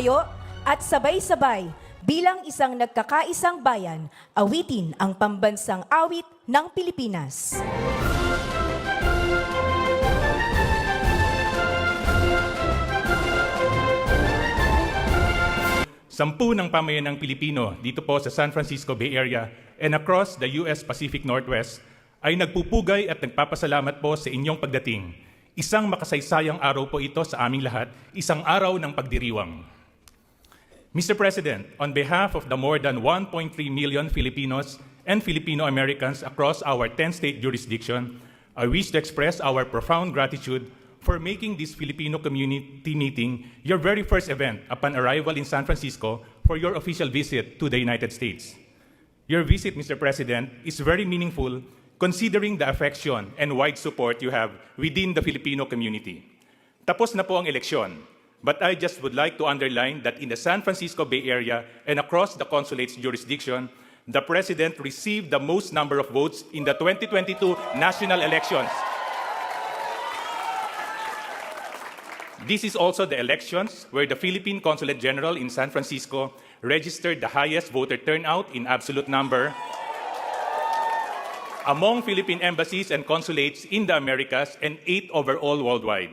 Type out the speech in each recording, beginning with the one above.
magpatayo at sabay-sabay bilang isang nagkakaisang bayan, awitin ang pambansang awit ng Pilipinas. Sampu ng pamayanang Pilipino dito po sa San Francisco Bay Area and across the US Pacific Northwest ay nagpupugay at nagpapasalamat po sa inyong pagdating. Isang makasaysayang araw po ito sa aming lahat, isang araw ng pagdiriwang. Mr. President, on behalf of the more than 1.3 million Filipinos and Filipino Americans across our 10-state jurisdiction, I wish to express our profound gratitude for making this Filipino community meeting your very first event upon arrival in San Francisco for your official visit to the United States. Your visit, Mr. President, is very meaningful considering the affection and wide support you have within the Filipino community. Tapos na po ang eleksyon, but I just would like to underline that in the San Francisco Bay Area and across the consulate's jurisdiction, the President received the most number of votes in the 2022 national elections. This is also the elections where the Philippine Consulate General in San Francisco registered the highest voter turnout in absolute number among Philippine embassies and consulates in the Americas and eight overall worldwide.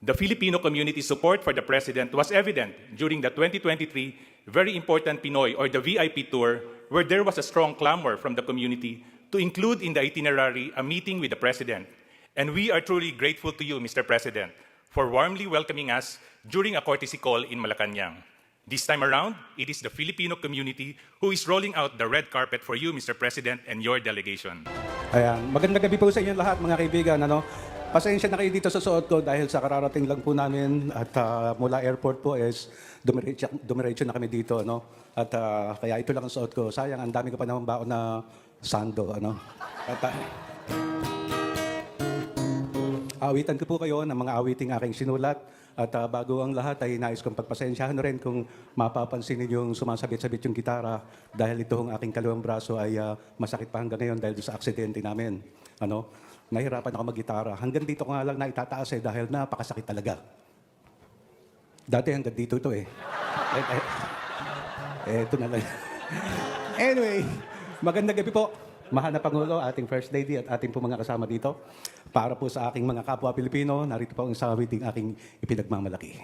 The Filipino community support for the president was evident during the 2023 very important Pinoy or the VIP tour, where there was a strong clamor from the community to include in the itinerary a meeting with the president. And we are truly grateful to you, Mr. President, for warmly welcoming us during a courtesy call in Malacanang. This time around, it is the Filipino community who is rolling out the red carpet for you, Mr. President, and your delegation. Ayan, magandang gabi po sa inyo lahat mga kaibigan. Ano? Pasensya na kayo dito sa suot ko dahil sa kararating lang po namin at ah, mula airport po is dumiretso, dumiretso na kami dito. Ano? At ah, kaya ito lang ang suot ko. Sayang, ang dami ko pa naman baon na sando. Ano? At, ah, awitan ko po kayo ng mga awiting aking sinulat. At ah, bago ang lahat ay nais kong pagpasensyahan rin kung mapapansin ninyong sumasabit-sabit yung gitara dahil ito ang aking kaliwang braso ay ah, masakit pa hanggang ngayon dahil sa aksidente namin. Ano? Nahirapan ako mag-gitara. Hanggang dito ko nga lang na itataas eh dahil napakasakit talaga. Dati hanggang dito ito eh. eh, eh, eh na lang. anyway, magandang gabi po. Mahal na Pangulo, ating First Lady at ating po mga kasama dito. Para po sa aking mga kapwa Pilipino, narito po ang isang awiting aking ipinagmamalaki.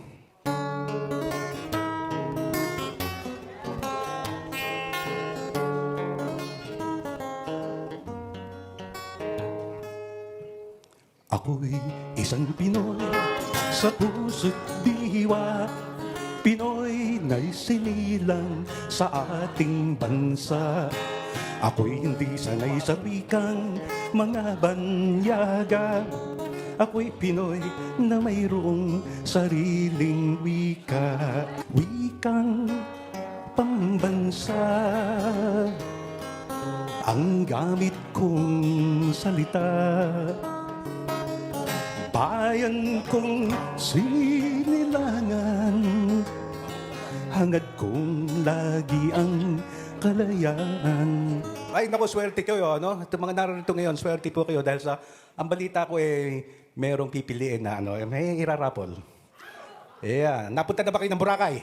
Isang Pinoy sa puso't diwa Pinoy na isinilang sa ating bansa. Ako'y hindi sanay sa wikang mga banyaga. Ako'y Pinoy na mayroong sariling wika Wikang pambansa. Ang gamit kong salita Bayan kong sinilangan Hangad kong lagi ang kalayaan Ay, naku, swerte kayo, ano? Itong mga narito ngayon, swerte po kayo dahil sa, ang balita ko eh, merong pipiliin na, ano, eh, may irarapol. Yeah. Napunta na ba kayo ng Boracay?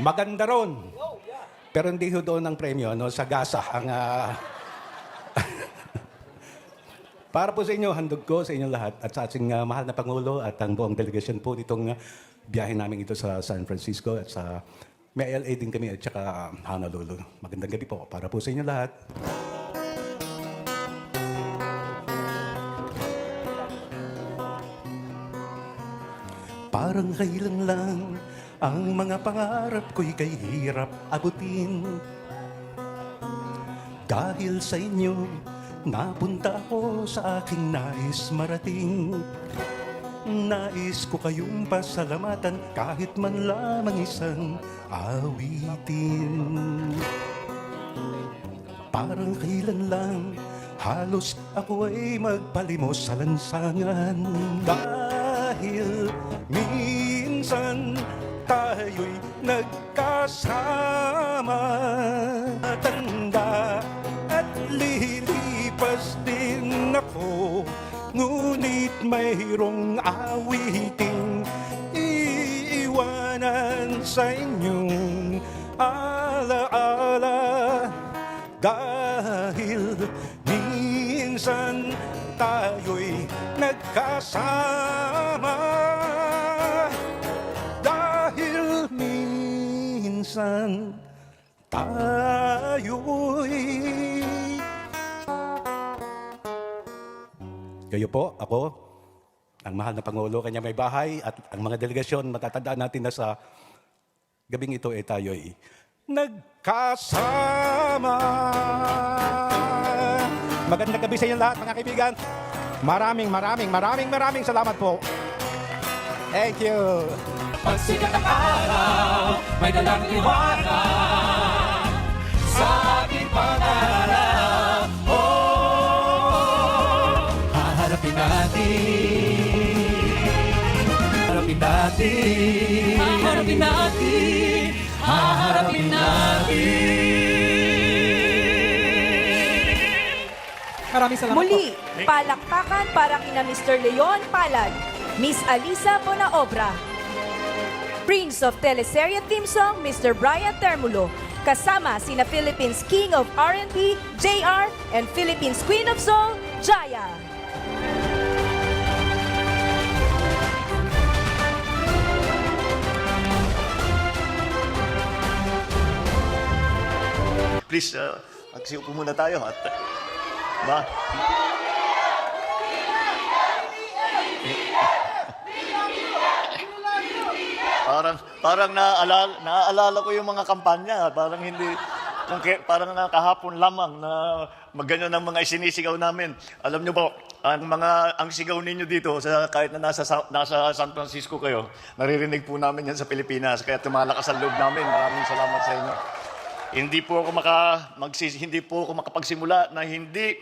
Maganda ron. Pero hindi doon ang premyo, no? Sa gasa, ang... ah, Para po sa inyo, handog ko sa inyong lahat at sa ating uh, mahal na Pangulo at ang buong delegasyon po ditong uh, biyahe namin ito sa San Francisco at sa may LA din kami at saka um, Honolulu. Magandang gabi po para po sa inyo lahat. Parang kailan lang ang mga pangarap ko'y kay hirap abutin. Dahil sa inyo, napunta ako sa aking nais marating. Nais ko kayong pasalamatan kahit man lamang isang awitin. Parang kailan lang halos ako ay magpalimos sa lansangan. Dahil minsan tayo'y nagkasama. Din ako Ngunit mayroong awiting iiwanan iwanan sa inyong alaala. Dahil minsan tayo'y nagkasama. Dahil minsan tayo'y Kayo po, ako, ang mahal na Pangulo, kanya may bahay, at ang mga delegasyon, matatandaan natin na sa gabing ito ay tayo'y nagkasama. Magandang gabi sa inyo lahat, mga kaibigan. Maraming, maraming, maraming, maraming salamat po. Thank you. Pagsikat ng araw, may dalang liwanag sa ating pangarap. Natin. Haharapin natin. Haharapin natin. Haharapin natin. Maraming salamat Muli, palakpakan para kina Mr. Leon Palad, Miss Alisa Bonaobra, Prince of Teleserye Theme Song, Mr. Brian Termulo, kasama sina Philippines King of R&B, JR, and Philippines Queen of Soul, Jaya. Please, uh, magsiupo muna tayo. At, ba? Parang parang naaalala, naaalala ko yung mga kampanya, parang hindi kung ke- parang na kahapon lamang na magganyan ng mga isinisigaw namin. Alam niyo po, ang mga ang sigaw ninyo dito sa kahit na nasa Sa- nasa San Francisco kayo, naririnig po namin yan sa Pilipinas kaya tumalakas ang loob namin. Maraming salamat sa inyo. Hindi po ako maka magsis, hindi po ako makapagsimula na hindi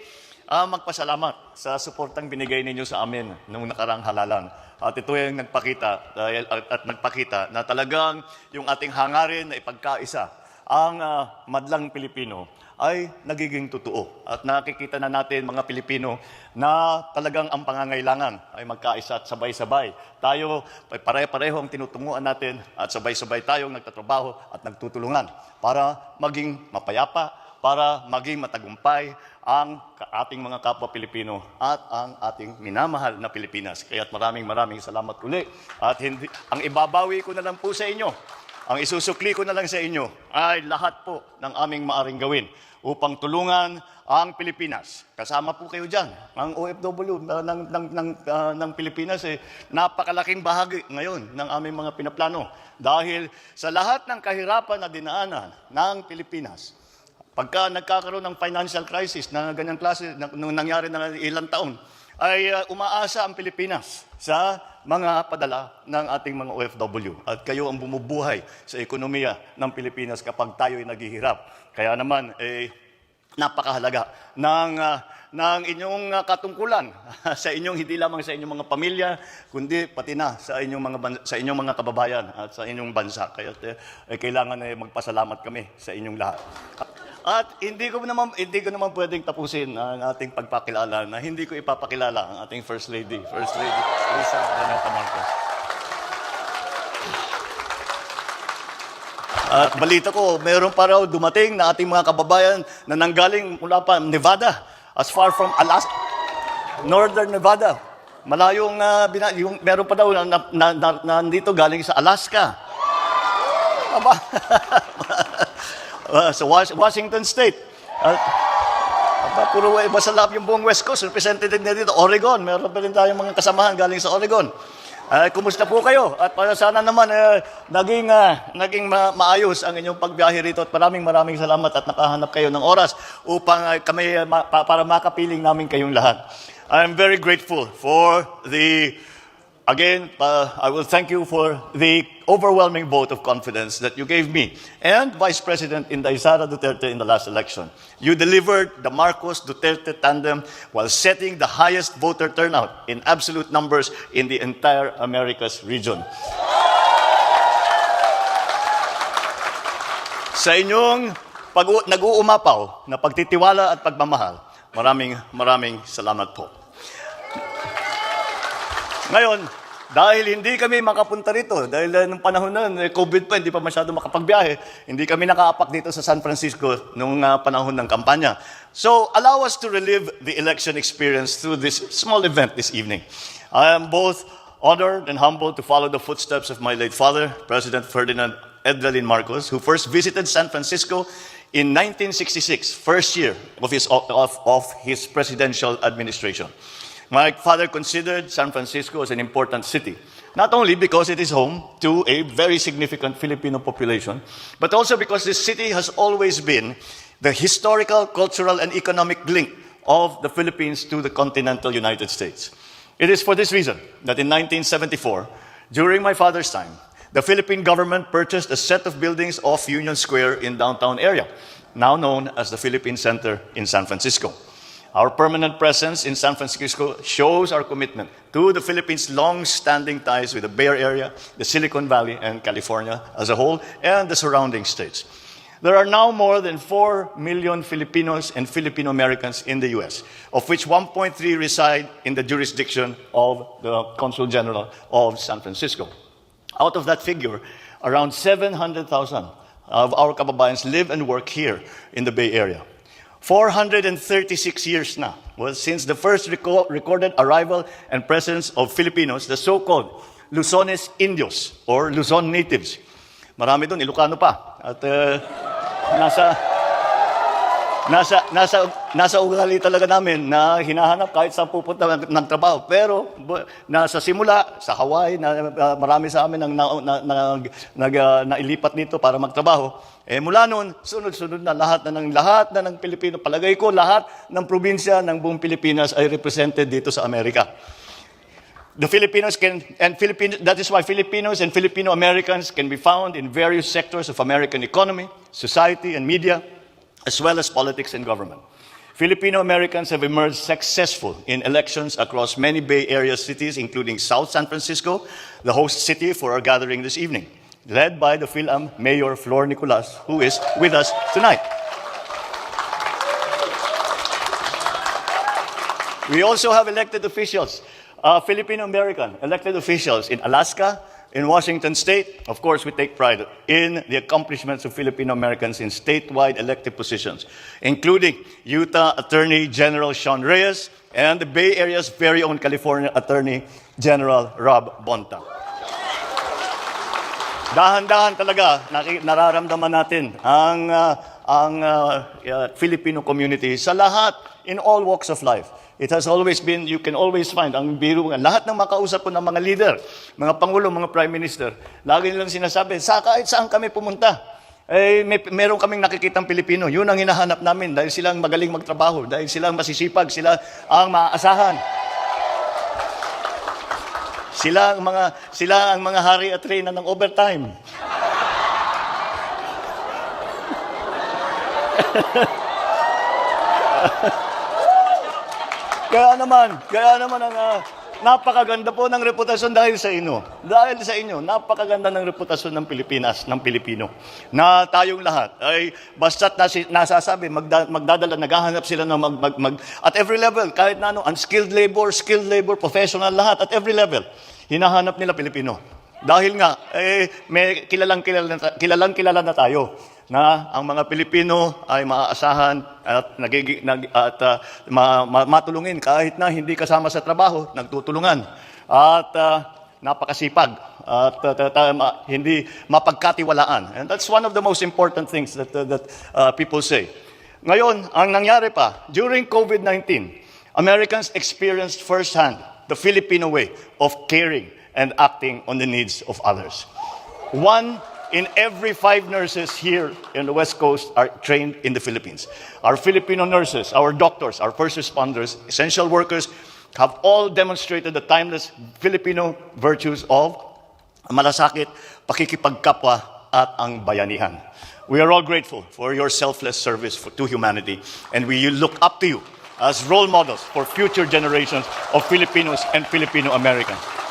ah, magpasalamat sa suportang binigay ninyo sa amin noong nakarang halalan. At ito yung nagpakita dahil at, at nagpakita na talagang yung ating hangarin na ipagkaisa ang ah, madlang Pilipino ay nagiging totoo. At nakikita na natin mga Pilipino na talagang ang pangangailangan ay magkaisa at sabay-sabay. Tayo, pare-pareho ang tinutunguan natin at sabay-sabay tayong nagtatrabaho at nagtutulungan para maging mapayapa, para maging matagumpay ang ating mga kapwa Pilipino at ang ating minamahal na Pilipinas. Kaya't maraming maraming salamat uli. At hindi, ang ibabawi ko na lang po sa inyo ang isusukli ko na lang sa inyo ay lahat po ng aming maaring gawin upang tulungan ang Pilipinas. Kasama po kayo dyan. Ang OFW uh, ng, ng, ng, uh, ng Pilipinas, eh, napakalaking bahagi ngayon ng aming mga pinaplano. Dahil sa lahat ng kahirapan na dinaanan ng Pilipinas, pagka nagkakaroon ng financial crisis na ganyang klase, na, nung nangyari na ilang taon, ay uh, umaasa ang Pilipinas sa mga padala ng ating mga OFW. At kayo ang bumubuhay sa ekonomiya ng Pilipinas kapag tayo ay naghihirap. Kaya naman, eh, napakahalaga ng, ah, ng inyong ah, katungkulan sa inyong hindi lamang sa inyong mga pamilya, kundi pati na sa inyong mga sa inyong mga kababayan at sa inyong bansa. Kaya eh, kailangan eh, magpasalamat kami sa inyong lahat. At hindi ko naman hindi ko naman pwedeng tapusin ang ating pagpakilala na hindi ko ipapakilala ang ating First Lady, First Lady Lisa Renata Marcos. At balita ko, meron pa raw dumating na ating mga kababayan na nanggaling mula pa Nevada, as far from Alaska, Northern Nevada. Malayong, uh, bina, yung, meron pa daw na, na, na, na, nandito galing sa Alaska. Aba, uh, sa Was- Washington State. At, aba, puro masalap yung buong West Coast. Representative na dito, Oregon. Meron pa rin tayong mga kasamahan galing sa Oregon. Ah, kumusta po kayo? At para sana naman eh, naging, ah, naging ma- maayos ang inyong pagbiyahe rito. At maraming maraming salamat at nakahanap kayo ng oras upang ah, kami ah, ma- pa- para makapiling namin kayong lahat. I'm very grateful for the Again, uh, I will thank you for the overwhelming vote of confidence that you gave me and Vice President Inday Sara Duterte in the last election. You delivered the Marcos Duterte tandem while setting the highest voter turnout in absolute numbers in the entire Americas region. Sa inyong pag nag-uumapaw na pagtitiwala at pagmamahal, maraming maraming salamat po. Ngayon, Dahil hindi kami makapunta rito, dahil nung panahon na, eh, COVID pa, hindi pa masyado makapagbiyahe, hindi kami nakaapak dito sa San Francisco nung uh, panahon ng kampanya. So, allow us to relive the election experience through this small event this evening. I am both honored and humbled to follow the footsteps of my late father, President Ferdinand Edralin Marcos, who first visited San Francisco in 1966, first year of his, of, of his presidential administration. My father considered San Francisco as an important city, not only because it is home to a very significant Filipino population, but also because this city has always been the historical, cultural, and economic link of the Philippines to the continental United States. It is for this reason that in 1974, during my father's time, the Philippine government purchased a set of buildings off Union Square in downtown area, now known as the Philippine Center in San Francisco. Our permanent presence in San Francisco shows our commitment to the Philippines' long-standing ties with the Bay Area, the Silicon Valley, and California as a whole, and the surrounding states. There are now more than 4 million Filipinos and Filipino Americans in the U.S., of which 1.3 reside in the jurisdiction of the Consul General of San Francisco. Out of that figure, around 700,000 of our kababayans live and work here in the Bay Area. 436 years na was since the first reco- recorded arrival and presence of Filipinos, the so-called Luzones Indios or Luzon natives. Marami doon, Ilocano pa. At uh, nasa nasa nasa nasa ugali talaga namin na hinahanap kahit saan pupunta ng, ng trabaho. Pero bu- nasa simula sa Hawaii na uh, marami sa amin ang na, na, na, nag, uh, nailipat dito para magtrabaho. Eh mula noon, sunod-sunod na lahat na ng lahat na ng Pilipino. Palagay ko lahat ng probinsya ng buong Pilipinas ay represented dito sa Amerika. The Filipinos can, and Filipino, that is why Filipinos and Filipino Americans can be found in various sectors of American economy, society, and media, as well as politics and government. Filipino Americans have emerged successful in elections across many Bay Area cities, including South San Francisco, the host city for our gathering this evening, led by the PhilAm Mayor Flor Nicolas, who is with us tonight. We also have elected officials, uh, Filipino American elected officials in Alaska, in Washington State. Of course, we take pride in the accomplishments of Filipino Americans in statewide elected positions, including Utah Attorney General Sean Reyes and the Bay Area's very own California Attorney General Rob Bonta. Dahan-dahan talaga nararamdaman natin ang ah, ang ah, Filipino community sa lahat in all walks of life. It has always been, you can always find, ang biro nga, lahat ng makausap ko ng mga leader, mga pangulo, mga prime minister, lagi nilang sinasabi, sa kahit saan kami pumunta, eh, may, meron kaming nakikitang Pilipino. Yun ang hinahanap namin dahil silang magaling magtrabaho, dahil silang masisipag, sila ang maaasahan. Sila ang mga sila ang mga hari at reyna ng overtime. kaya naman, kaya naman ang ah, napakaganda po ng reputasyon dahil sa inyo. Dahil sa inyo, napakaganda ng reputasyon ng Pilipinas, ng Pilipino. Na tayong lahat ay basta't nasi, nasasabi, magda, magdadala, naghahanap sila ng mag, mag, mag, at every level, kahit na ano, unskilled labor, skilled labor, professional, lahat, at every level, hinahanap nila Pilipino. Dahil nga, eh, may kilalang kilala, na kilalang kilala na tayo na ang mga Pilipino ay maaasahan at nagigi, nag, at ah, ma, ma- matulungin kahit na hindi kasama sa trabaho, nagtutulungan. At ah, napakasipag at ah, ta- ta- ma- hindi mapagkatiwalaan. And that's one of the most important things that, uh, that ah, people say. Ngayon, ang nangyari pa, during COVID-19, Americans experienced firsthand the Filipino way of caring and acting on the needs of others. One in every five nurses here in the West Coast are trained in the Philippines. Our Filipino nurses, our doctors, our first responders, essential workers have all demonstrated the timeless Filipino virtues of malasakit, pakikipagkapwa, at ang bayanihan. We are all grateful for your selfless service for, to humanity, and we look up to you as role models for future generations of Filipinos and Filipino Americans.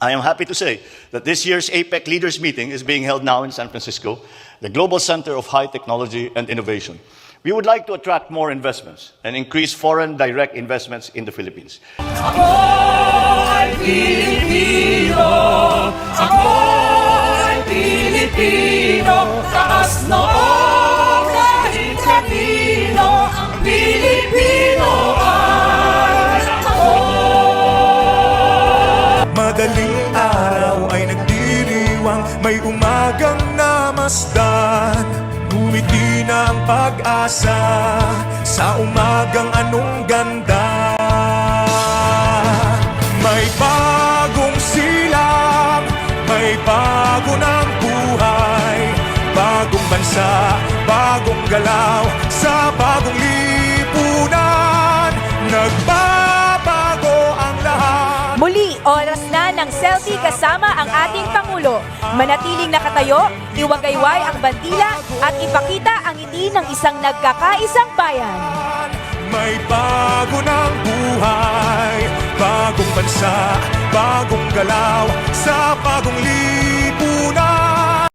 I am happy to say that this year's APEC Leaders Meeting is being held now in San Francisco, the global center of high technology and innovation. We would like to attract more investments and increase foreign direct investments in the Philippines. Ako May umagang namasdan Ngumiti na ang pag-asa. Sa umagang anong ganda Manatiling nakatayo, iwagayway ang bandila at ipakita ang ngiti ng isang nagkakaisang bayan. May bago ng buhay Bagong bansa, bagong galaw Sa bagong lipunan